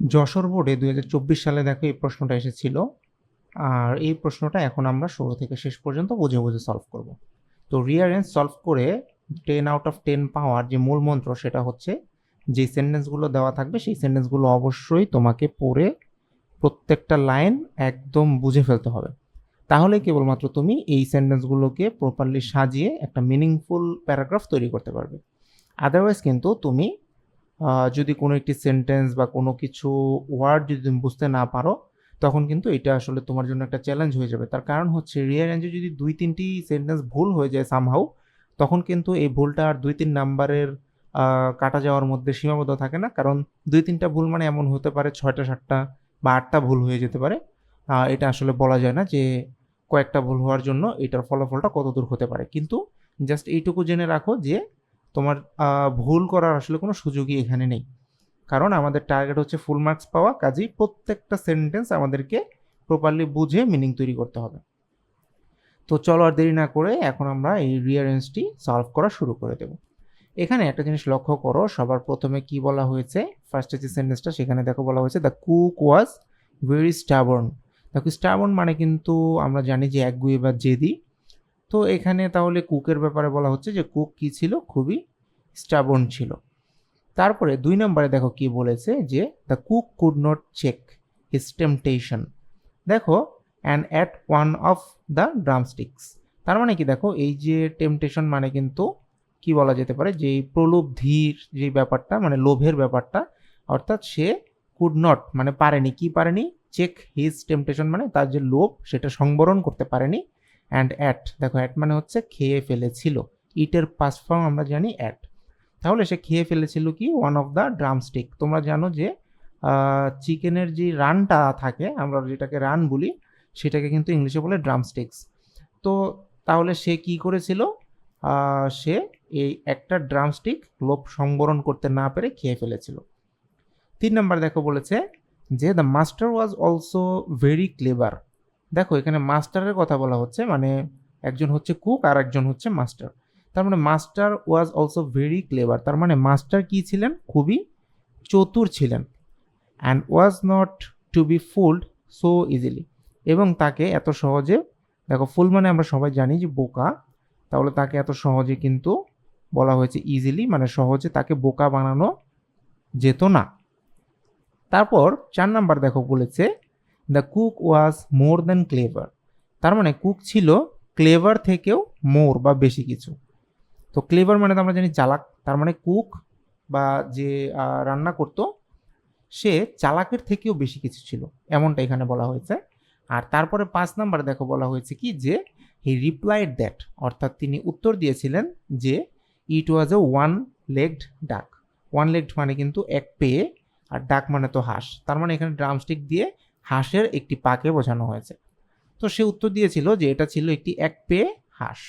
যশোর বোর্ডে দু হাজার চব্বিশ সালে দেখো এই প্রশ্নটা এসেছিল। আর এই প্রশ্নটা এখন আমরা শুরু থেকে শেষ পর্যন্ত বুঝে বুঝে সলভ করব। তো রিয়ারেঞ্জ সলভ করে টেন আউট অফ টেন পাওয়ার যে মূল মন্ত্র সেটা হচ্ছে, যে সেন্টেন্সগুলো দেওয়া থাকবে সেই সেন্টেন্সগুলো অবশ্যই তোমাকে পড়ে প্রত্যেকটা লাইন একদম বুঝে ফেলতে হবে। তাহলে কেবলমাত্র তুমি এই সেন্টেন্সগুলোকে প্রপারলি সাজিয়ে একটা মিনিংফুল প্যারাগ্রাফ তৈরি করতে পারবে। আদারওয়াইজ কিন্তু তুমি যদি কোনো একটি সেন্টেন্স বা কোনো কিছু ওয়ার্ড যদি তুমি বুঝতে না পারো, তখন কিন্তু এটা আসলে তোমার জন্য একটা চ্যালেঞ্জ হয়ে যাবে। তার কারণ হচ্ছে রিয়ারেঞ্জে যদি দুই তিনটি সেন্টেন্স ভুল হয়ে যায় সামহাউ তখন কিন্তু এই ভুলটা আর দুই তিন নাম্বারের কাটা যাওয়ার মধ্যে সীমাবদ্ধ থাকে না। কারণ দুই তিনটা ভুল মানে এমন হতে পারে ছয়টা, সাতটা বা আটটা ভুল হয়ে যেতে পারে। এটা আসলে বলা যায় না যে কয়েকটা ভুল হওয়ার জন্য এটার ফলাফলটা কত দূর হতে পারে। কিন্তু জাস্ট এইটুকু জেনে রাখো যে তোমার ভুল করার আসলে কোনো সুযোগই এখানে নেই। কারণ আমাদের টার্গেট হচ্ছে ফুল মার্কস পাওয়া, কাজেই প্রত্যেকটা সেন্টেন্স আমাদেরকে প্রপারলি বুঝে মিনিং তৈরি করতে হবে। তো চলো আর দেরি না করে এখন আমরা এই রিয়ারেঞ্জটি সলভ করা শুরু করে দেব। এখানে একটা জিনিস লক্ষ্য করো, সবার প্রথমে কি বলা হয়েছে? ফার্স্টে যে সেন্টেন্সটা সেখানে দেখো বলা হয়েছে the cook was very stubborn দেখো স্টাবর্ন মানে কিন্তু আমরা জানি যে একগুয়ে বা জেদি তো এখানে তাহলে কুকের ব্যাপারে বলা হচ্ছে যে কুক কি ছিল? খুবই স্টাবর্ন ছিল। তারপরে দুই নম্বরে দেখো কি বলেছে যে the cook could not check his temptation দেখো and at one of the drumsticks তার মানে কি দেখো, এই যে টেম্পটেশন মানে কিন্তু কি বলা যেতে পারে? যে প্রলোভধির যে ব্যাপারটা মানে লোভের ব্যাপারটা, অর্থাৎ সে কুড নট মানে পারেনি। কি পারেনি? চেক হিজ টেম্পটেশন মানে তার যে লোভ, সেটা সংবরণ করতে পারেনি। অ্যান্ড অ্যাট দেখো অ্যাট মানে হচ্ছে খেয়ে ফেলেছিল। ইটের পাস ফর্ম আমরা জানি অ্যাট তাহলে সে খেয়ে ফেলেছিল কি? ওয়ান অফ দ্য ড্রামস্টিক তোমরা জানো যে চিকেনের যে রানটা থাকে, আমরা যেটাকে রান বলি, সেটাকে কিন্তু ইংলিশে বলে ড্রামস্টিক্স তো তাহলে সে কি করেছিল? সে এই একটা ড্রামস্টিক লোভ সংবরণ করতে না পেরে খেয়ে ফেলেছিল। তিন নম্বর দেখো বলেছে যে the master was also very clever দেখো, এখানে মাস্টারের কথা বলা হচ্ছে মানে একজন হচ্ছে কুক আর একজন হচ্ছে মাস্টার। তার মানে master was also very clever. তার মানে মাস্টার কি ছিলেন? খুবই চতুর ছিলেন and was not to be fooled so easily এবং তাকে এত সহজে, দেখো ফুল মানে আমরা সবাই জানি যে বোকা, তাহলে তাকে এত সহজে কিন্তু বলা হয়েছে ইজিলি মানে সহজে তাকে বোকা বানানো যেত না। তারপর চার নাম্বার দেখো বলেছে the cook was more than clever তার মানে কুক ছিল ক্লেভার থেকেও মোর বা বেশি কিছু। তো ক্লেভার মানে তো আমরা জানি চালাক। তার মানে কুক বা যে রান্না করতো, সে চালাকের থেকেও বেশি কিছু ছিল। এমনটা এখানে বলা হয়েছে। আর তারপরে পাঁচ নাম্বার দেখো বলা হয়েছে কি যে হি রিপ্লাইড দ্যাট অর্থাৎ তিনি উত্তর দিয়েছিলেন যে it was a one legged duck one legged মানে কিন্তু এক পেয়ে, আর ডাক মানে তো হাঁস। তার মানে এখানে ড্রামস্টিক দিয়ে হাঁসের একটি পাকে বোঝানো হয়েছে। তো সে উত্তর দিয়েছিল যে এটা ছিল একটি এক পেয়ে হাঁস।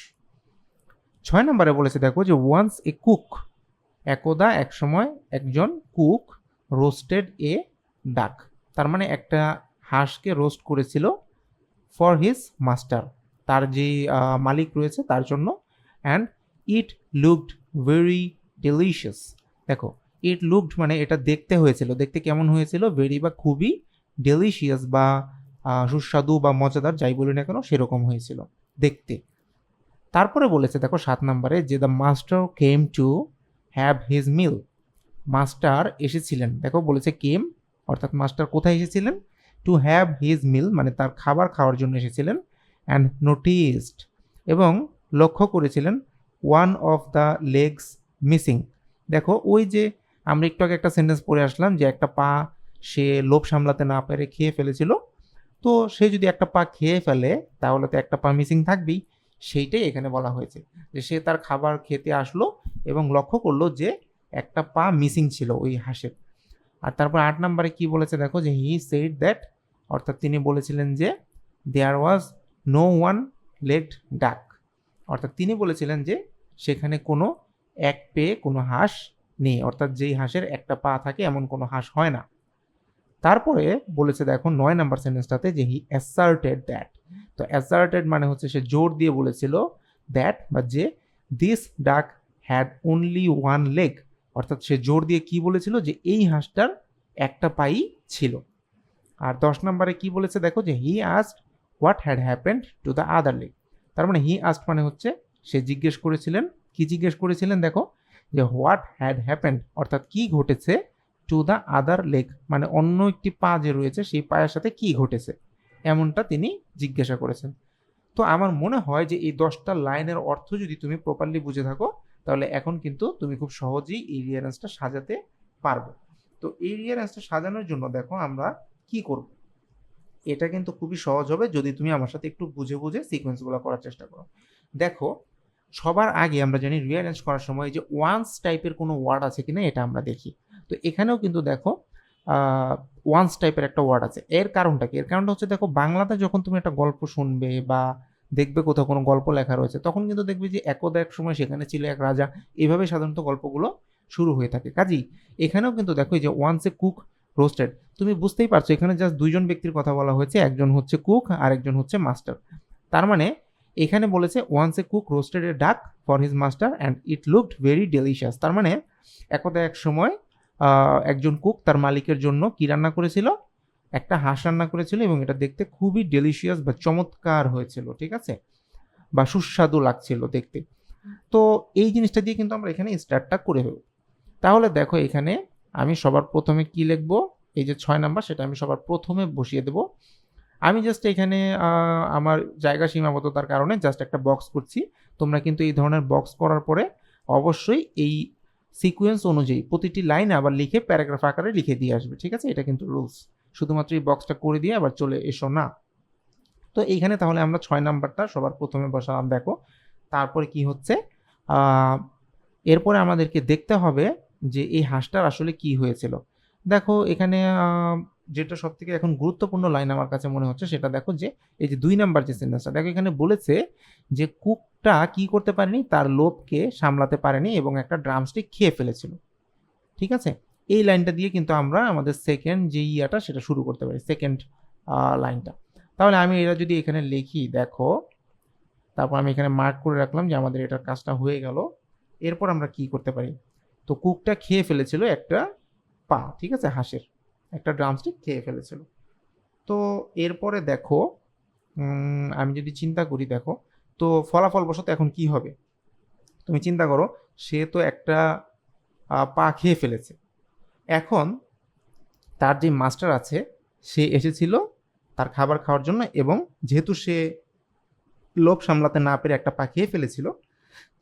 ছয় নম্বরে বলেছে, দেখো যে ওয়ান্স এ কুক একদা এক সময় একজন কুক রোস্টেড এ ডাক তার মানে একটা হাঁসকে রোস্ট করেছিল ফর হিজ মাস্টার তার যে মালিক রয়েছে তার জন্য। And it looked very delicious দেখো ইট লুকড মানে এটা দেখতে হয়েছিল। দেখতে কেমন হয়েছিল? ভেরি বা খুবই ডেলিশিয়াস বা সুস্বাদু বা মজাদার যাই বলি না কেন সেরকম হয়েছিল দেখতে। তারপরে বলেছে, দেখো, সাত নম্বরে যে the master came to have his meal master এসেছিলেন। দেখো, বলেছে কেম অর্থাৎ মাস্টার কোথায় এসেছিলেন? টু হ্যাভ হিজ মিল মানে তার খাবার খাওয়ার জন্য এসেছিলেন অ্যান্ড নোটিসড এবং লক্ষ্য করেছিলেন one of the legs missing দেখো, ওই যে আমরা একটু আগে একটা সেন্টেন্স পড়ে আসলাম যে একটা পা সে লোভ সামলাতে না পেরে খেয়ে ফেলেছিল। তো সে যদি একটা পা খেয়ে ফেলে, তাহলে তো একটা পা মিসিং থাকবেই। সেইটাই এখানে বলা হয়েছে যে সে তার খাবার খেতে আসলো এবং লক্ষ্য করল যে একটা পা মিসিং ছিল ওই হাঁসের। আর তারপর আট নম্বরে কি বলেছে দেখো যে হি সেড দ্যাট অর্থাৎ তিনি বলেছিলেন যে there was no one legged duck অর্থাৎ তিনি বলেছিলেন যে সেখানে কোনো এক পেয়ে কোনো হাঁস নেই। অর্থাৎ যেই হাঁসের একটা পা থাকে, এমন কোনো হাঁস হয় না। তারপরে বলেছে দেখো নয় নাম্বার সেন্টেন্সটাতে যে হি অ্যাসার্টেড দ্যাট তো অ্যাসার্টেড মানে হচ্ছে সে জোর দিয়ে বলেছিল দ্যাট বা যে দিস ডাক হ্যাড অনলি ওয়ান লেগ অর্থাৎ সে জোর দিয়ে কি বলেছিল? যে এই হাঁসটার একটা পাই ছিল। আর দশ নম্বরে কি বলেছে? দেখো যে he asked what had happened to the other leg তার মানে হি আস্ট মানে হচ্ছে সে জিজ্ঞেস করেছিলেন, কি জিজ্ঞেস করেছিলেন দেখো? যে হোয়াট হ্যাড হ্যাপেন্ড অর্থাৎ কি ঘটেছে? টু দ্য আদার লেগ মানে অন্য একটি পা যে রয়েছে, সেই পায়ের সাথে কি ঘটেছে? এমনটা তিনি জিজ্ঞাসা করেছেন। তো আমার মনে হয় যে এই দশটা লাইনের অর্থ যদি তুমি প্রপারলি বুঝে থাকো, তাহলে এখন কিন্তু তুমি খুব সহজেই এই রিয়ারেন্সটা সাজাতে পারবে। তো এই রিয়ারেন্সটা সাজানোর জন্য দেখো আমরা কি করব। এটা কিন্তু খুবই সহজ হবে যদি তুমি আমার সাথে একটু বুঝে বুঝে সিকোয়েন্সগুলো করার চেষ্টা করো। দেখো, সবার আগে আমরা জানি রিয়ারেঞ্জ করার সময় যে ওয়ান্স টাইপের কোনো ওয়ার্ড আছে কিনা, এটা আমরা দেখি। তো এখানেও কিন্তু দেখো ওয়ান্স টাইপের একটা ওয়ার্ড আছে। এর কারণটা কি? এর কারণটা হচ্ছে দেখো, বাংলাতে যখন তুমি একটা গল্প শুনবে বা দেখবে কোথাও কোনো গল্প লেখা রয়েছে, তখন কিন্তু দেখবে যে একদা এক সময় সেখানে ছিল এক রাজা। এইভাবে সাধারণত গল্পগুলো শুরু হয়ে থাকে। কাজেই এখানেও কিন্তু দেখো যে ওয়ান্স এ কুক রোস্টেড তুমি বুঝতেই পারছ, এখানে জাস্ট দুইজন ব্যক্তির কথা বলা হয়েছে, একজন হচ্ছে কুক আর একজন হচ্ছে মাস্টার তার মানে এখানে বলেছে once a cook roasted a duck for his master and it looked very delicious তার মানে একদা এক সময় একজন কুক তার মালিকের জন্য কি রান্না করেছিল? একটা হাঁস রান্না করেছিল এবং এটা দেখতে খুবই ডেলিশিয়াস বা চমৎকার হয়েছিল, ঠিক আছে? বা সুস্বাদু লাগছিল দেখতে। তো এই জিনিসটা দিয়ে কিন্তু আমরা এখানে স্টার্টটা করে ফেলব। তাহলে দেখো এখানে আমি সবার প্রথমে কি লিখব? এই যে ছয় নাম্বার, সেটা আমি সবার প্রথমে বসিয়ে দেব। আমি জাস্ট এখানে আমার জায়গা সীমাবদ্ধতার কারণে জাস্ট একটা বক্স করছি। তোমরা কিন্তু এই ধরনের বক্স করার পরে অবশ্যই এই সিকোয়েন্স অনুযায়ী প্রতিটি লাইন আবার লিখে প্যারাগ্রাফ আকারে লিখে দিয়ে আসবে, ঠিক আছে? এটা কিন্তু রুলস শুধুমাত্র এই বক্সটা করে দিয়ে আবার চলে এসো না। তো এইখানে তাহলে আমরা ছয় নাম্বারটা সবার প্রথমে বসালাম, দেখো। তারপরে কি হচ্ছে? এরপরে আমাদেরকে দেখতে হবে যে এই হাঁসটার আসলে কি হয়েছিল। দেখো, এখানে যেটা সব থেকে এখন গুরুত্বপূর্ণ লাইন আমার কাছে মনে হচ্ছে সেটা দেখো যে, এই যে দুই নাম্বার যে সেন্টেন্সটা দেখো এখানে বলেছে যে কুকটা কি করতে পারেনি? তার লোভকে সামলাতে পারেনি এবং একটা ড্রামস্টিক খেয়ে ফেলেছিল। ঠিক আছে? এই লাইনটা দিয়ে কিন্তু আমরা আমাদের সেকেন্ড যে ইয়াটা সেটা শুরু করতে পারি সেকেন্ড লাইনটা তাহলে আমি এটা যদি এখানে লিখি, দেখো, তারপর আমি এখানে মার্ক করে রাখলাম যে আমাদের এটার কাজটা হয়ে গেল। এরপর আমরা কি করতে পারি? তো কুকটা খেয়ে ফেলেছিল একটা পা, ঠিক আছে? হাঁসের। একটা ড্রামস্টিক খেয়ে ফেলেছিল। তো এরপরে দেখো আমি যদি চিন্তা করি দেখো, তো ফলাফল বশত এখন কি হবে? তুমি চিন্তা করো, সে তো একটা পা খেয়ে ফেলেছে। এখন তার যে মাস্টার আছে, সে এসেছিল তার খাবার খাওয়ার জন্য এবং যেহেতু সে লোভ সামলাতে না পেরে একটা পা খেয়ে ফেলেছিল,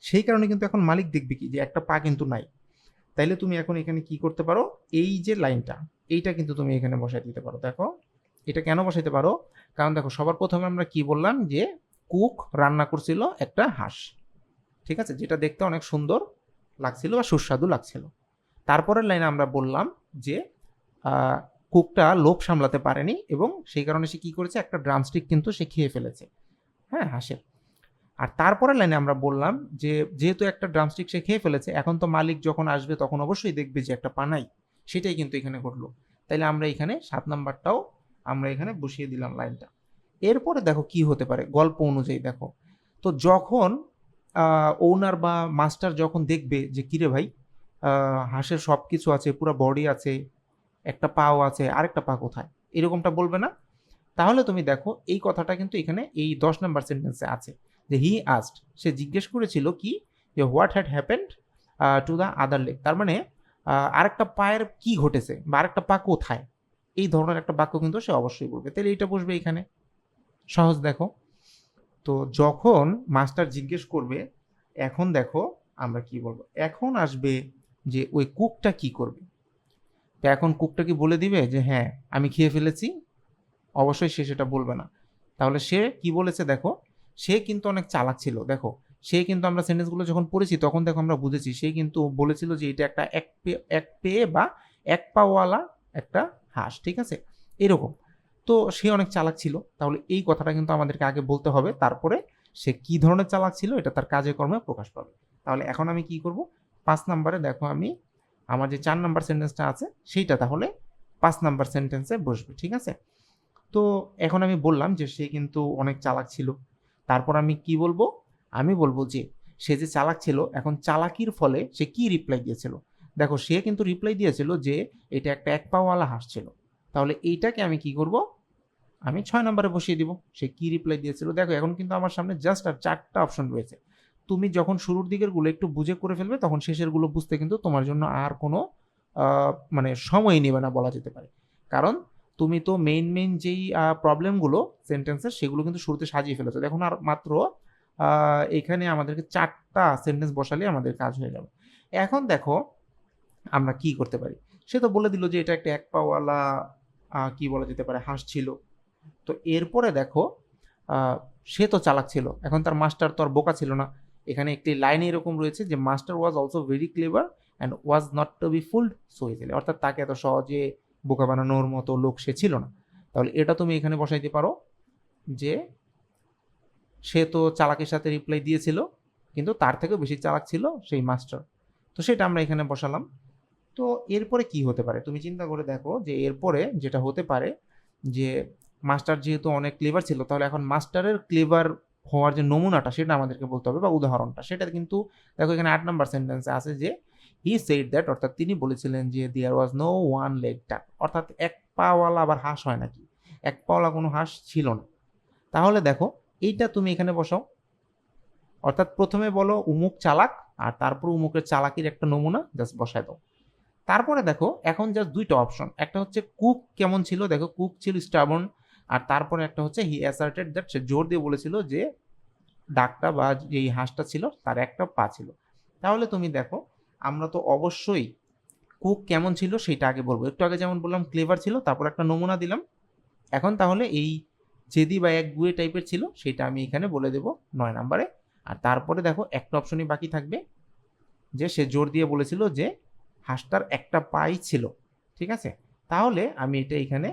সেই কারণে কিন্তু এখন মালিক দেখবে কি, যে একটা পা কিন্তু নাই। তাইলে তুমি এখন এখানে কি করতে পারো? এই যে লাইনটা এইটা কিন্তু তুমি এখানে বসাই দিতে পারো। দেখো, এটা কেন বসাইতে পারো? কারণ দেখো, সবার প্রথমে আমরা কি বললাম যে, কুক রান্না করছিল একটা হাঁস। ঠিক আছে? যেটা দেখতে অনেক সুন্দর লাগছিল বা সুস্বাদু লাগছিল। তারপরের লাইনে আমরা বললাম যে কুকটা লোভ সামলাতে পারেনি এবং সেই কারণে সে কি করেছে? একটা ড্রামস্টিক কিন্তু সে খেয়ে ফেলেছে। হ্যাঁ হাঁসের। আর তারপরের লাইনে আমরা বললাম যে, যেহেতু একটা ড্রামস্টিক সে খেয়ে ফেলেছে, এখন তো মালিক যখন আসবে তখন অবশ্যই দেখবে যে একটা পানাই। সেটাই কিন্তু এখানে ঘটলো। তাইলে আমরা এখানে সাত নাম্বারটাও আমরা এখানে বসিয়ে দিলাম লাইনটা। এরপরে দেখো কি হতে পারে, গল্প অনুযায়ী দেখো। তো যখন ওনার বা মাস্টার যখন দেখবে যে, কিরে ভাই হাঁসের সব কিছু আছে, পুরো বডি আছে, একটা পাও আছে, আরেকটা পা কোথায়? এরকমটা বলবে না। তাহলে তুমি দেখো, এই কথাটা কিন্তু এখানে এই দশ নাম্বার সেন্টেন্সে আছে। যে, হি আস্ট। সে জিজ্ঞেস করেছিল কি, যে, what had happened to the other leg তার মানে আরেকটা পায়ের কি ঘটেছে বা আরেকটা পা কোথায়? এই ধরনের একটা বাক্য কিন্তু সে অবশ্যই বলবে। তাহলে এইটা বসবে এখানে। সহজ দেখো। তো যখন মাস্টার জিজ্ঞেস করবে, এখন দেখো আমরা কি বলব? এখন আসবে যে ওই কুকটা কি করবে? তো এখন কুকটা কি বলে দিবে যে হ্যাঁ আমি খেয়ে ফেলেছি, অবশ্যই সে সেটা বলবে না। তাহলে সে কি বলেছে দেখো? সে কিন্তু অনেক চালাক ছিল। দেখো সে কিন্তু আমরা সেন্টেন্সগুলো যখন পড়েছি, তখন দেখো আমরা বুঝেছি, সে কিন্তু বলেছিল যে এটা একটা এক পে, এক পেয়ে বা এক পাওয়ালা একটা হাঁস, ঠিক আছে? এরকম। তো সে অনেক চালাক ছিল। তাহলে এই কথাটা কিন্তু আমাদেরকে আগে বলতে হবে। তারপরে সে কি ধরনের চালাক ছিল, এটা তার কাজে কর্মে প্রকাশ পাবে। তাহলে এখন আমি কি করব? পাঁচ নাম্বারে দেখো আমি, আমার যে চার নাম্বার সেন্টেন্সটা আছে, সেইটা তাহলে পাঁচ নাম্বার সেন্টেন্সে বসবে, ঠিক আছে? তো এখন আমি বললাম যে সে কিন্তু অনেক চালাক ছিল। তারপর আমি কি বলব? আমি বলব যে, সে যে চালাক ছিল, এখন চালাকির ফলে সে কি রিপ্লাই দিয়েছিল? দেখো, সে কিন্তু রিপ্লাই দিয়েছিল যে, এটা একটা এক পাওয়ালা হাঁস ছিল। তাহলে এইটাকে আমি কি করব? আমি ছয় নম্বরে বসিয়ে দিব। সে কি রিপ্লাই দিয়েছিল? দেখো, এখন কিন্তু আমার সামনে জাস্ট আর চারটা অপশন রয়েছে। তুমি যখন শুরুর দিকেরগুলো একটু বুঝে করে ফেলবে, তখন শেষেরগুলো বুঝতে কিন্তু তোমার জন্য আর কোনো মানে সময় নেবে না বলা যেতে পারে। কারণ তুমি তো মেইন মেইন যেই প্রবলেমগুলো সেন্টেন্সের সেগুলো কিন্তু শুরুতে সাজিয়ে ফেলেছো। দেখুন আর মাত্র এখানে আমাদেরকে চারটা সেন্টেন্স বসালে আমাদের কাজ হয়ে যাবে। এখন দেখো, আমরা কি করতে পারি? সে তো বলে দিল যে এটা একটা এক পাওয়ালা কি বলা যেতে পারে, হাঁস ছিল। তো এরপরে দেখো সে তো চালাক ছিল। এখন তার মাস্টার তো আর বোকা ছিল না। এখানে একটি লাইন এরকম রয়েছে যে master was also very clever and was not to be fooled so easily অর্থাৎ তাকে এত সহজে বোকা বানানোর মতো লোক সে ছিল না। তাহলে এটা তুমি এখানে বসাইতে পারো যে সে তো চালাকের সাথে রিপ্লাই দিয়েছিল, কিন্তু তার থেকেও বেশি চালাক ছিল সেই মাস্টার তো সেটা আমরা এখানে বসালাম। তো এরপরে কি হতে পারে? তুমি চিন্তা করে দেখো যে এরপরে যেটা হতে পারে যে মাস্টার যেহেতু অনেক ক্লেভার ছিল, তাহলে এখন মাস্টারের ক্লেভার হওয়ার যে নমুনাটা, সেটা আমাদেরকে বলতে হবে বা উদাহরণটা। সেটা কিন্তু দেখো এখানে আট নাম্বার সেন্টেন্সে আছে যে হি সেড দ্যাট অর্থাৎ তিনি বলেছিলেন যে there was no one leg duck অর্থাৎ এক পাওয়ালা আবার হাঁস হয় নাকি? এক পাওয়ালা কোনো হাঁস ছিল না। তাহলে দেখো এইটা তুমি এখানে বসাও। অর্থাৎ প্রথমে বলো উমুক চালাক, আর তারপর উমুকের চালাকির একটা নমুনা জাস্ট বসায় দাও। তারপরে দেখো, এখন জাস্ট দুইটা অপশন একটা হচ্ছে কুক কেমন ছিল, দেখো কুক ছিল স্টাবন আর তারপরে একটা হচ্ছে হি অ্যাসার্টেড দ্যাট সে জোর দিয়ে বলেছিল যে ডাকটা বা যেই হাঁসটা ছিল তার একটা পা ছিল। তাহলে তুমি দেখো, আমরা তো অবশ্যই কুক কেমন ছিল সেটা আগে বলব। একটু আগে যেমন বললাম ক্লেভার ছিল, তারপর একটা নমুনা দিলাম। এখন তাহলে এই জেদি বা এক গুয়ে টাইপের ছিল, সেটা আমি এখানে বলে দেব নয় নাম্বারে। আর তারপরে দেখো, একটা অপশনই বাকি থাকবে, যে সে জোর দিয়ে বলেছিল যে হাঁসটার একটা পাই ছিল, ঠিক আছে? তাহলে আমি এটা এখানে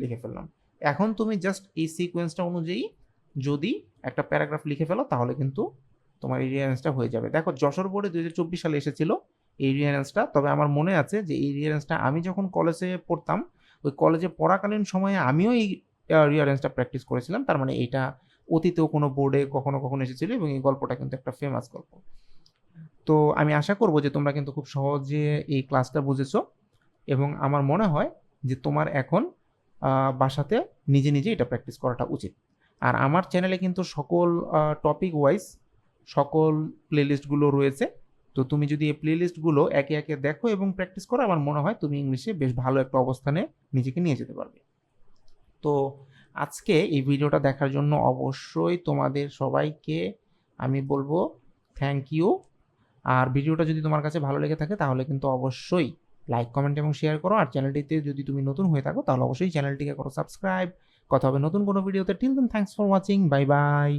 লিখে ফেললাম। এখন তুমি জাস্ট এই সিকোয়েন্সটা অনুযায়ী যদি একটা প্যারাগ্রাফ লিখে ফেলো, তাহলে কিন্তু তোমার এই রিয়ারেন্সটা হয়ে যাবে। দেখো, যশোর বোর্ডে দু সালে এসেছিল এই রিয়ারেন্সটা তবে আমার মনে আছে যে এই রিয়ারেন্সটা আমি যখন কলেজে পড়তাম, ওই কলেজে পড়াকালীন সময়ে আমিও এই রিয়ারেন্সটা প্র্যাকটিস করেছিলাম। তার মানে এটা অতীতেও কোনো বোর্ডে কখনো কখনো এসেছিল এবং এই গল্পটা কিন্তু একটা ফেমাস গল্প। তো আমি আশা করব যে তোমরা কিন্তু খুব সহজে এই ক্লাসটা বুঝেছ এবং আমার মনে হয় যে তোমার এখন বাসাতে নিজে নিজে এটা প্র্যাকটিস করাটা উচিত। আর আমার চ্যানেলে কিন্তু সকল টপিক ওয়াইজ সকল প্লেলিস্টগুলো রয়েছে। তো তুমি যদি এই প্লেলিস্টগুলো একে একে দেখো এবং প্র্যাকটিস করো, আমার মনে হয় তুমি ইংলিশে বেশ ভালো একটা অবস্থানে নিজেকে নিয়ে যেতে পারবে। তো আজকে এই ভিডিওটা দেখার জন্য অবশ্যই তোমাদের সবাইকে আমি বলব থ্যাংক ইউ আর ভিডিওটা যদি তোমার কাছে ভালো লেগে থাকে তাহলে কিন্তু অবশ্যই লাইক কমেন্ট এবং শেয়ার করো। আর চ্যানেলটিতে যদি তুমি নতুন হয়ে থাকো তাহলে অবশ্যই চ্যানেলটিকে করো সাবস্ক্রাইব কথা হবে নতুন কোনো ভিডিওতে। Till then thanks for watching bye bye